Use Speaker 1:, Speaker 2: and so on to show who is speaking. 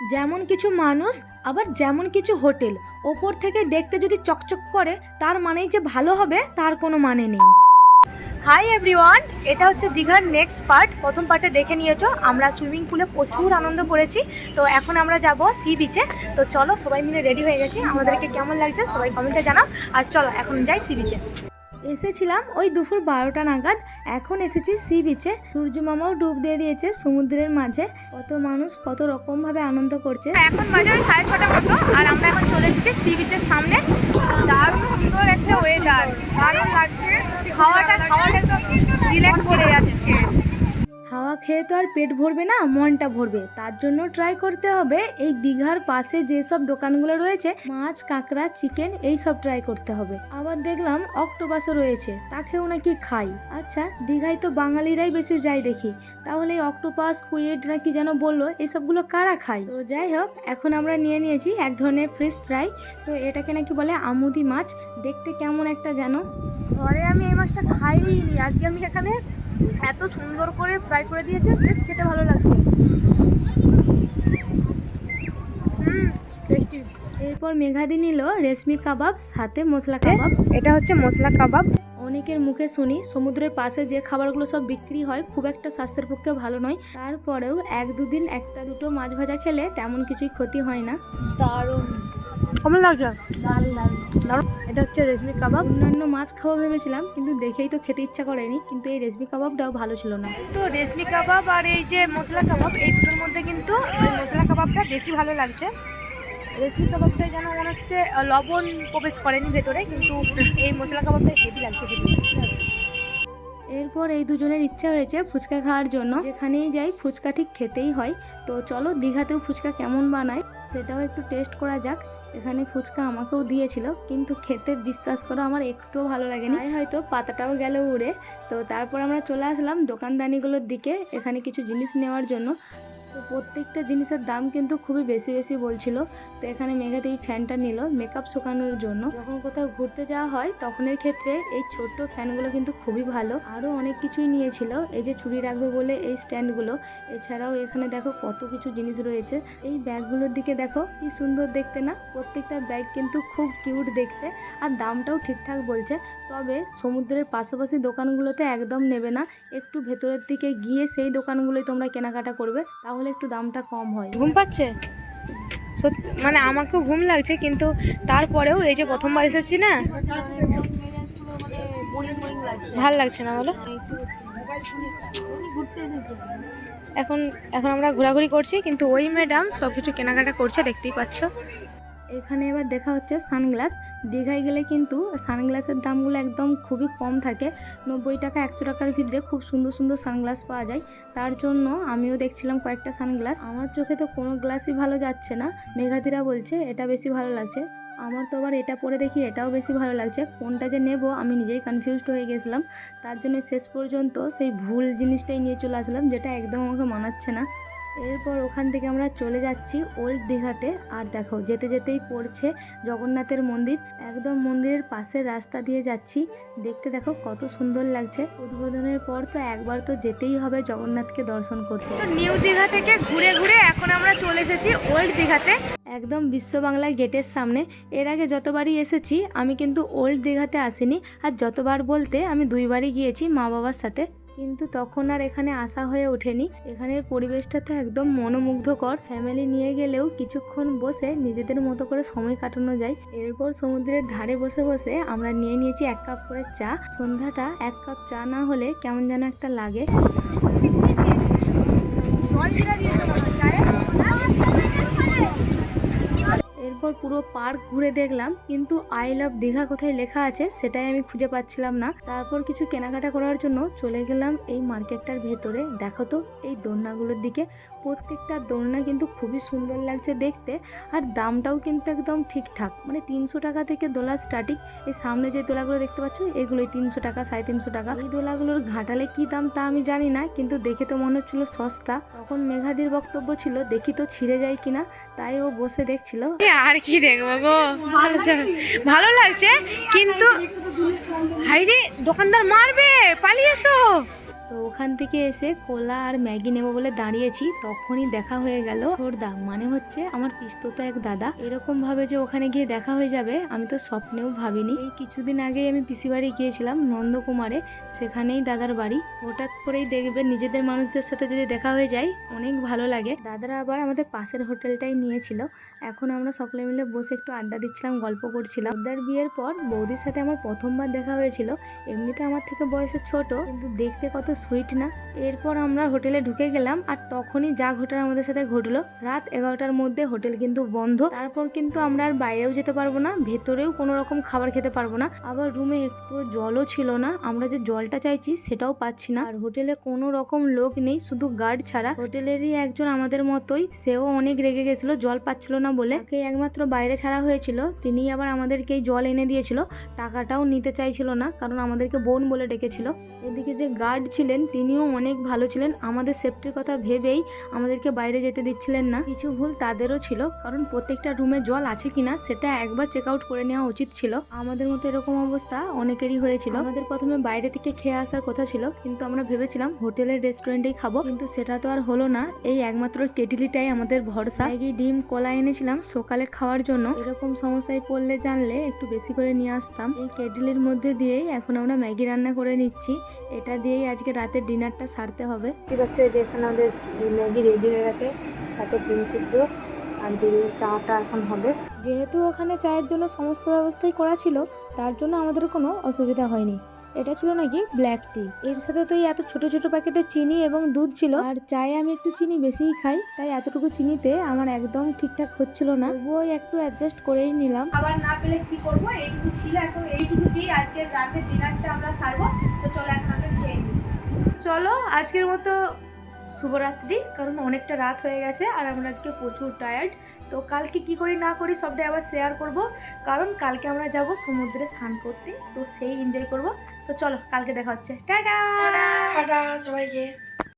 Speaker 1: যেমন কিছু মানুষ, আবার যেমন কিছু হোটেল। ওপর থেকে দেখতে যদি চকচক করে, তার মানেই যে ভালো হবে, তার কোনো মানে নেই। হাই এভরিওয়ান এটা হচ্ছে দীঘার নেক্সট পার্ট প্রথম পার্টে দেখে নিয়েছো, আমরা সুইমিং পুলে প্রচুর আনন্দ করেছি। তো এখন আমরা যাব সি বিচে তো চলো, সবাই মিলে রেডি হয়ে গেছি। আমাদেরকে কেমন লাগছে, সবাই কমেন্টে জানাও। আর চলো, এখন যাই সি বিচে এসেছিলাম ওই দুপুর বারোটা নাগাদ। এখন এসেছি সি বিচে সূর্য মামাও ডুব দিয়ে দিয়েছে সমুদ্রের মাঝে। কত মানুষ, কত রকমভাবে আনন্দ করছে। এখন বাজে ওই সাড়ে ছটা মতো আর আমরা এখন চলে এসেছি সি বিচের সামনে। দারুণ সুন্দর একটা ওয়েদার দারুণ লাগছে। খাওয়াটা খাওয়াটা একদম রিল্যাক্স করে যাচ্ছে। খেয়ে তো আর পেট ভরবে না, মনটা ভরবে। তার জন্য ট্রাই করতে হবে, এই দীঘার পাশে যেসব দোকানগুলো রয়েছে, মাছ, কাঁকড়া চিকেন এই সব ট্রাই করতে হবে। আবার দেখলাম অক্টোপাসও রয়েছে, তাকেও নাকি খাই। আচ্ছা দীঘায় তো বাঙালিরাই বেশি যাই দেখি। তাহলে এই অক্টোপাস কুইড নাকি যেন বলল এইসবগুলো কারা খায়? তো যাই হোক, এখন আমরা নিয়ে নিয়েছি এক ধরনের ফিশ ফ্রাই তো এটাকে নাকি বলে আমুদি মাছ। দেখতে কেমন একটা যেন ঘরে আমি এই মাছটা খাইনি, আজকে আমি এখানে এত সুন্দর করে ফ্রাই করে দিয়েছে বেশ খেতে ভালো লাগছে। এরপর মেঘাদি নিল রেশমি কাবাব সাথে মশলা কাবাব। এটা হচ্ছে মশলা কাবাব। অনেকের মুখে শুনি সমুদ্রের পাশে যে খাবারগুলো সব বিক্রি হয় খুব একটা স্বাস্থ্যের পক্ষে ভালো নয়। তারপরেও এক দুদিন একটা দুটো মাছ ভাজা খেলে তেমন কিছুই ক্ষতি হয় না। দারুণ। কেমন লাগছে? এটা হচ্ছে রেশমি কাবাব। অন্যান্য মাছ খাওয়া ভেবেছিলাম কিন্তু দেখেই তো খেতে ইচ্ছা করেনি কিন্তু এই রেশমি কাবাবটাও ভালো ছিল না। তো রেশমি কাবাব আর এই যে মশলা কাবাব এই দুটোর মধ্যে কিন্তু মশলা কাবাবটা বেশি ভালো লাগছে। রেশমি কাবাবটা যেন মনে হচ্ছে লবণ প্রবেশ করেনি ভেতরে কিন্তু এই মশলা কাবাবটা হেভি লাগছে এরপর এই দুজনের ইচ্ছা হয়েছে ফুচকা খাওয়ার জন্য। যেখানেই যাই ফুচকা ঠিক খেতেই হয়। তো চলো দীঘাতেও ফুচকা কেমন বানায় সেটাও একটু টেস্ট করা যাক। এখানে ফুচকা আমাকেও দিয়েছিল, কিন্তু খেতে বিশ্বাস করো আমার একটুও ভালো লাগেনি। হয়তো পাতাটাও গেল উড়ে। তো তারপর আমরা চলে আসলাম দোকানদানিগুলোর দিকে, এখানে কিছু জিনিস নেওয়ার জন্য। তো প্রত্যেকটা জিনিসের দাম কিন্তু খুবই বেশি বেশি বলছিল। তো এখানে মেঘাতে এই ফ্যানটা নিল মেকআপ শুকানোর জন্য। যখন কোথাও ঘুরতে যাওয়া হয়, তখনের ক্ষেত্রে এই ছোট্ট ফ্যানগুলো কিন্তু খুবই ভালো। আরও অনেক কিছুই নিয়েছিল। এই যে চুড়ি রাখবে বলে এই স্ট্যান্ডগুলো। এছাড়াও এখানে দেখো কত কিছু জিনিস রয়েছে। এই ব্যাগগুলোর দিকে দেখো, কি সুন্দর দেখতে না? প্রত্যেকটা ব্যাগ কিন্তু খুব কিউট দেখতে আর দামটাও ঠিকঠাক বলছে। তবে সমুদ্রের পাশাপাশি দোকানগুলোতে একদম নেবে না। একটু ভেতরের দিকে গিয়ে সেই দোকানগুলোই তোমরা কেনাকাটা করবে। তাহলে একটু দামটা কম হয়। ঘুম পাচ্ছে? মানে আমাকেও ঘুম লাগছে, কিন্তু তারপরেও এই যে প্রথমবার এসেছি না, ভালো লাগছে না বলো? এখন এখন আমরা ঘোরাঘুরি করছি, কিন্তু ওই ম্যাডাম সব কিছু কেনাকাটা করছে, দেখতেই পাচ্ছ। এখানে এবার দেখা হচ্ছে সানগ্লাস। দীঘায় গেলে কিন্তু সানগ্লাসের দামগুলো একদম খুবই কম থাকে। নব্বই টাকা, একশো টাকার ভিতরে খুব সুন্দর সুন্দর সানগ্লাস পাওয়া যায়। তার জন্য আমিও দেখছিলাম কয়েকটা সানগ্লাস। আমার চোখে তো কোনো গ্লাসই ভালো যাচ্ছে না। মেঘাদিরা বলছে, এটা বেশি ভালো লাগছে। আমার তো আবার এটা পরে দেখি, এটাও বেশি ভালো লাগছে। কোনটা যে নেব, আমি নিজেই কনফিউজড হয়ে গেছিলাম। তার জন্য শেষ পর্যন্ত সেই ভুল জিনিসটাই নিয়ে চলে আসলাম, যেটা একদম আমাকে মানাচ্ছে না। এরপর ওখান থেকে আমরা চলে যাচ্ছি ওল্ড দীঘাতে। আর দেখো যেতে যেতেই পড়ছে জগন্নাথের মন্দির। একদম মন্দিরের পাশের রাস্তা দিয়ে যাচ্ছি। দেখতে দেখো কত সুন্দর লাগছে। উদ্বোধনের পর তো একবার তো যেতেই হবে জগন্নাথকে দর্শন করতে। তো নিউ দীঘা থেকে ঘুরে ঘুরে এখন আমরা চলে এসেছি ওল্ড দীঘাতে। একদম বিশ্ব বাংলা গেটের সামনে। এর আগে যতবারই এসেছি আমি কিন্তু ওল্ড দীঘাতে আসিনি। আর যতবার বলতে আমি দুইবারই গিয়েছি মা বাবার সাথে। কিন্তু তখন আর এখানে আসা হয়ে ওঠেনি। এখানের পরিবেশটা তো একদম মনোমুগ্ধকর। ফ্যামিলি নিয়ে গেলেও কিছুক্ষণ বসে নিজেদের মতো করে সময় কাটানো যায়। এরপর সমুদ্রের ধারে বসে বসে আমরা নিয়ে নিয়েছি এক কাপ করে চা। সন্ধ্যাটা এক কাপ চা না হলে কেমন যেন একটা লাগে। এরপর পুরো পার্ক ঘুরে দেখলাম, কিন্তু আই লাভ দীঘা কোথায় লেখা আছে সেটাই আমি খুঁজে পাচ্ছিলাম না। তারপর কিছু কেনাকাটা করার জন্য চলে গেলাম এই মার্কেটটার ভেতরে। দেখো তো, এই দোলনাগুলোর দিকে প্রত্যেকটা দোলনা কিন্তু খুবই সুন্দর লাগছে দেখতে, আর দামটাও কিন্তু একদম ঠিকঠাক। মানে তিনশো টাকা থেকে দোলা স্টার্টিং এই সামনে যে দোলাগুলো দেখতে পাচ্ছ, এগুলোই তিনশো টাকা, সাড়ে তিনশো টাকা। এই দোলাগুলোর ঘাটালে কি দাম তা আমি জানি না, কিন্তু দেখে তো মনে হচ্ছিল সস্তা। তখন মেঘাদির বক্তব্য ছিল, দেখি তো ছিঁড়ে যায় কিনা? তাই ও বসে দেখছিল। আর কি দেখব গো? ভালো লাগছে কিন্তু হাইরে দোকানদার মারবে পালিয়ে এসো তো ওখান থেকে এসে কোলা আর ম্যাগি নেব বলে দাঁড়িয়েছি, তখনই দেখা হয়ে গেল ছোটদা। মানে হচ্ছে আমার পিস্তত এক দাদা। এরকম ভাবে যে ওখানে গিয়ে দেখা হয়ে যাবে, আমি তো স্বপ্নেও ভাবিনি। এই কিছুদিন আগেই আমি পিসি বাড়ি গিয়েছিলাম নন্দকুমারে, সেখানেই দাদার বাড়ি। হঠাৎ করেই দেখবে নিজেদের মানুষদের সাথে যদি দেখা হয়ে যায়, অনেক ভালো লাগে। দাদারা আবার আমাদের পাশের হোটেলটাই নিয়েছিল। এখন আমরা সকলে মিলে বসে একটু আড্ডা দিচ্ছিলাম, গল্প করছিলাম। দাদার বিয়ের পর বৌদির সাথে আমার প্রথমবার দেখা হয়েছিল। এমনিতে আমার থেকে বয়সে ছোট, কিন্তু দেখতে কত সুইট না। এরপর আমরা হোটেলে ঢুকে গেলাম আর তখনই যা ঘটার আমাদের সাথে ঘটলো। রাত এগারোটার মধ্যে হোটেল কিন্তু বন্ধ। তারপর কিন্তু আমরা আর বাইরেও যেতে পারব না, ভেতরেও কোনো রকম খাবার খেতে পারব না। আবার রুমে একটু জলও ছিল না। আমরা যে জলটা চাইছি সেটাও পাচ্ছি না। আর হোটেলে কোনো রকম লোক নেই, শুধু গার্ড ছাড়া। হোটেলেরই একজন আমাদের মতোই। সেও অনেক রেগে গেছিল, জল পাচ্ছিল না বলে। তাকে একমাত্র বাইরে ছাড়া হয়েছিল। তিনি আবার আমাদেরকে জল এনে দিয়েছিল। টাকাটাও নিতে চাইছিল না, কারণ আমাদেরকে বোন বলে ডেকেছিল। এদিকে যে গার্ড ছিলেন তিনিও অনেক ভালো ছিলেন। আমাদের সেফটির কথা ভেবেই আমাদেরকে বাইরে যেতে দিচ্ছিলেন না। কিছু ভুল তাদেরও ছিল, কারণ প্রত্যেকটা রুমে জল আছে কিনা সেটা একবার চেক আউট করে নেওয়া উচিত ছিল। আমাদের মতো এরকম অবস্থা অনেকেরই হয়েছিল। আমাদের প্রথমে বাইরে থেকে খেয়ে আসার কথা ছিল, কিন্তু আমরা ভেবেছিলাম হোটেলের রেস্টুরেন্টেই খাব, কিন্তু সেটা তো আর হলো না। এই একমাত্র কেটিলিটাই আমাদের ভরসা। ম্যাগি, ডিম, কলা এনেছিলাম সকালে খাওয়ার জন্য। এরকম সমস্যায় পড়লে জানলে একটু বেশি করে নিয়ে আসতাম। এই কেটিলের মধ্যে দিয়েই এখন আমরা ম্যাগি রান্না করে নিচ্ছি। এটা দিয়েই আজকে রাতের ডিনারটা সারতে হবে।
Speaker 2: দেখতে পাচ্ছ যে এখানে আমাদের ম্যাগি রেডি হয়ে গেছে সাথে ডিম সিদ্ধ আর চাটা এখন হবে।
Speaker 1: যেহেতু ওখানে চায়ের জন্য সমস্ত ব্যবস্থাই করা ছিল তার জন্য আমাদের কোনো অসুবিধা হয়নি। এটা ছিল নাকি ব্ল্যাক টি এর সাথে তো এই এত ছোট ছোট প্যাকেটে চিনি এবং দুধ ছিল। আর চায়ে আমি একটু চিনি বেশিই খাই তাই এতটুকু চিনিতে আমার একদম ঠিকঠাক হচ্ছিল না। তবুও একটু অ্যাডজাস্ট করেই নিলাম।
Speaker 2: খাবার না পেলে কি করব? এইটুকু ছিল এখন এইটুকু দিয়ে আজকের রাতের ডিনারটা আমরা সারবো। তো চলো এখন আমরা খেয়ে নিই।
Speaker 1: চলো, আজকের মতো শুভরাত্রি, কারণ অনেকটা রাত হয়ে গেছে আর আমরা আজকে প্রচুর টায়ার্ড তো কালকে কি করি না করি সবটাই আবার শেয়ার করব। কারণ কালকে আমরা যাব সমুদ্রে স্নান করতে, তো সেই এনজয় করব। তো চলো, কালকে দেখা হচ্ছে।
Speaker 2: টাটা, সবাইকে।